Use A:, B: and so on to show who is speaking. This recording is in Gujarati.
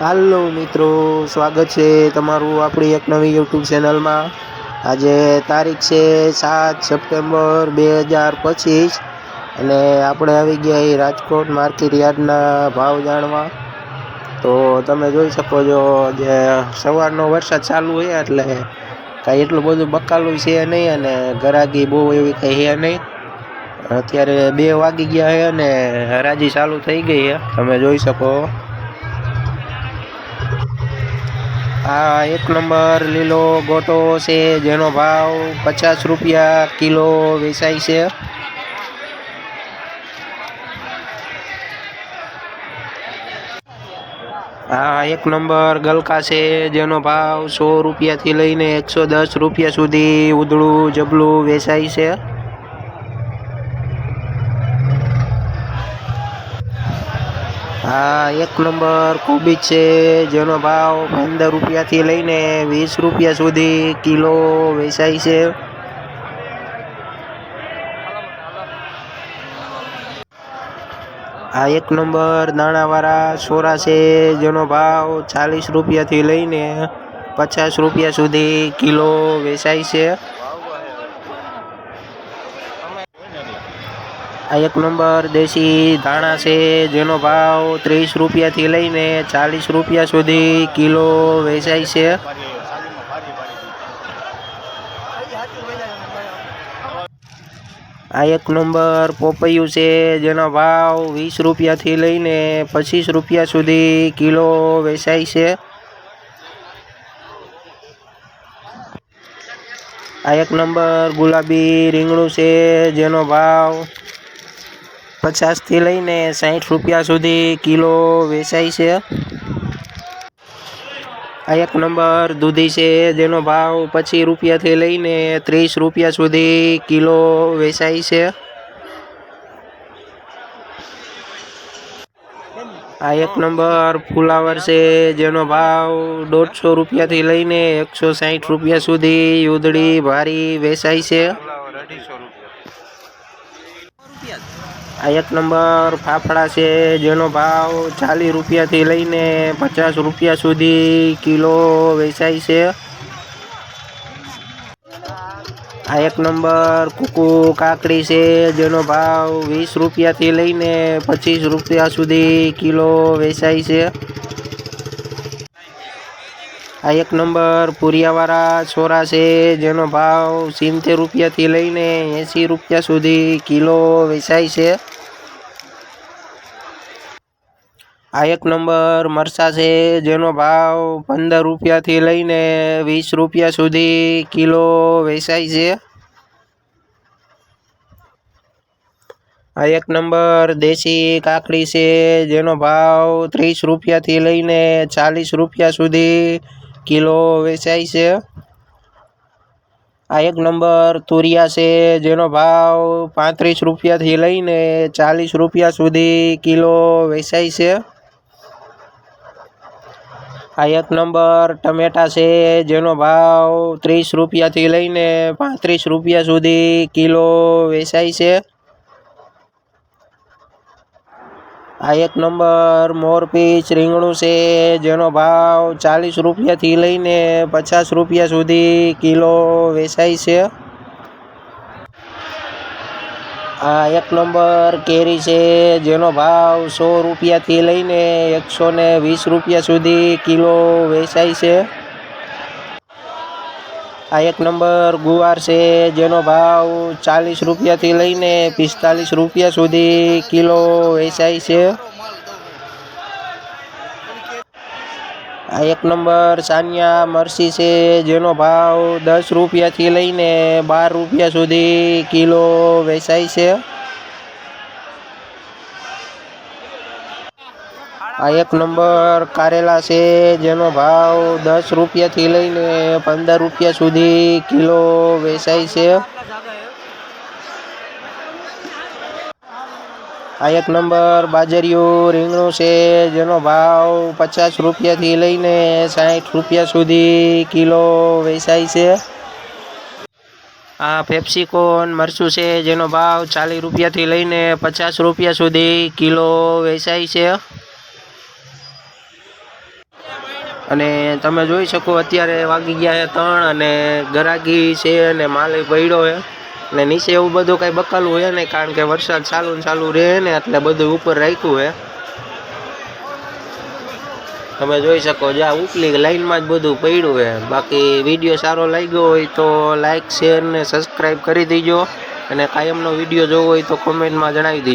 A: હાલો મિત્રો, સ્વાગત છે તમારું આપણી એક નવી યુટ્યુબ ચેનલમાં આજે તારીખ છે સાત સપ્ટેમ્બર બે હજાર પચીસ અને આપણે આવી ગયા એ રાજકોટ માર્કેટ યાર્ડના ભાવ જાણવા. તો તમે જોઈ શકો છો, જે સવારનો વરસાદ ચાલુ હોય એટલે કાંઈ એટલું બધું બકાલું છે નહીં અને ગરાગી બહુ એવી કંઈ છે નહીં. અત્યારે બે વાગી ગયા છે અને હરાજી ચાલુ થઈ ગઈ છે. તમે જોઈ શકો. આ એક નંબર લીલો ગોટો છે, જેનો ભાવ પચાસ રૂપિયા કિલો વેચાય છે. આ એક નંબર ગલકા છે, જેનો ભાવ સો રૂપિયાથી લઈને એકસો દસ રૂપિયા સુધી ઉધળું જબલું વેચાય છે. આ એક નંબર કોબીજ છે, જેનો ભાવ પંદર રૂપિયાથી લઈને વીસ રૂપિયા સુધી કિલો વેચાય છે. આ એક નંબર દાણાવાળા સોરા છે, જેનો ભાવ ચાલીસ રૂપિયાથી લઈને પચાસ રૂપિયા સુધી કિલો વેચાય છે. આ એક નંબર દેશી ધાણા છે, જેનો ભાવ ત્રીસ રૂપિયાથી લઈને ચાલીસ રૂપિયા સુધી કિલો વેચાય છે. આ એક નંબર પોપૈયું છે, જેનો ભાવ વીસ રૂપિયાથી લઈને પચીસ રૂપિયા સુધી કિલો વેચાય છે. આ એક નંબર ગુલાબી રીંગણું છે, જેનો ભાવ પચાસથી લઈને સાઠ રૂપિયા સુધી કિલો વેચાય છે. આ એક નંબર દૂધી છે, જેનો ભાવ પચીસ રૂપિયાથી લઈને ત્રીસ રૂપિયા સુધી કિલો વેચાય છે. આ એક નંબર ફુલાવર છે, જેનો ભાવ દોઢસો રૂપિયાથી લઈને એકસો સાઠ રૂપિયા સુધી યુદળી ભારી વેચાય છે. આ એક નંબર ફાફડા છે, જેનો ભાવ ચાલીસ રૂપિયાથી લઈને પચાસ રૂપિયા સુધી કિલો વેચાય છે. આ એક નંબર કુકુ કાકડી છે, જેનો ભાવ વીસ રૂપિયાથી લઈને પચીસ રૂપિયા સુધી કિલો વેચાય છે. આ એક નંબર પુરિયાવાળા છોરા છે, જેનો ભાવ સિત્તેર રૂપિયાથી લઈને એંસી રૂપિયા સુધી કિલો વેચાય છે. આ એક નંબર મરસા છે, જેનો ભાવ પંદર રૂપિયાથી લઈને વીસ રૂપિયા સુધી કિલો વેચાય છે. આ એક નંબર દેશી કાકડી છે, જેનો ભાવ ત્રીસ રૂપિયાથી લઈને ચાલીસ રૂપિયા સુધી કિલો વેચાય છે. આ એક નંબર તુરિયા છે, જેનો ભાવ પાંત્રીસ રૂપિયાથી લઈને ચાલીસ રૂપિયા સુધી કિલો વેચાય છે. આ એક નંબર ટમેટા છે, જેનો ભાવ ત્રીસ રૂપિયાથી લઈને પાંત્રીસ રૂપિયા સુધી કિલો વેચાય છે. આ એક નંબર મોરપીચ રીંગણું છે, જેનો ભાવ ચાલીસ રૂપિયાથી લઈને પચાસ રૂપિયા સુધી કિલો વેચાય છે. આ એક નંબર કેરી છે, જેનો ભાવ સો રૂપિયાથી લઈને એકસો ને વીસ રૂપિયા સુધી કિલો વેચાય છે. આ એક નંબર ગુવાર છે, જેનો ભાવ ચાલીસ રૂપિયાથી લઈને પિસ્તાલીસ રૂપિયા સુધી કિલો વેચાય છે. આ એક નંબર સાનિયા મરસી છે, જેનો ભાવ દસ રૂપિયાથી લઈને બાર રૂપિયા સુધી કિલો વેચાય છે. આ એક નંબર કારેલા છે, જેનો ભાવ દસ રૂપિયાથી લઈને પંદર રૂપિયા સુધી કિલો વેચાય છે. આ એક નંબર બાજરીયું રીંગણું છે, જેનો ભાવ પચાસ રૂપિયાથી લઈને સાઠ રૂપિયા સુધી કિલો વેચાય છે. આ પેપ્સિકોન મરચું છે, જેનો ભાવ ચાલીસ રૂપિયાથી લઈને પચાસ રૂપિયા સુધી કિલો વેચાય છે. અને તમે જોઈ શકો અત્યારે વાગી ગયા છે ત્રણ અને ગરાગી છે અને માલ પડ્યો છે. ને નીચે એવું બધું કાંઈ બકાલું હોય નહીં, કારણ કે વરસાદ ચાલુ ને ચાલુ રહે ને એટલે બધું ઉપર રાખ્યું છે. તમે જોઈ શકો જ્યાં ઉપલી લાઈનમાં જ બધું પડ્યું છે. બાકી વીડિયો સારો લાગ્યો હોય તો લાઈક, શેર ને સબસ્ક્રાઈબ કરી દેજો. અને કાયમનો વીડિયો જોવો હોય તો કોમેન્ટમાં જણાવી દેજો.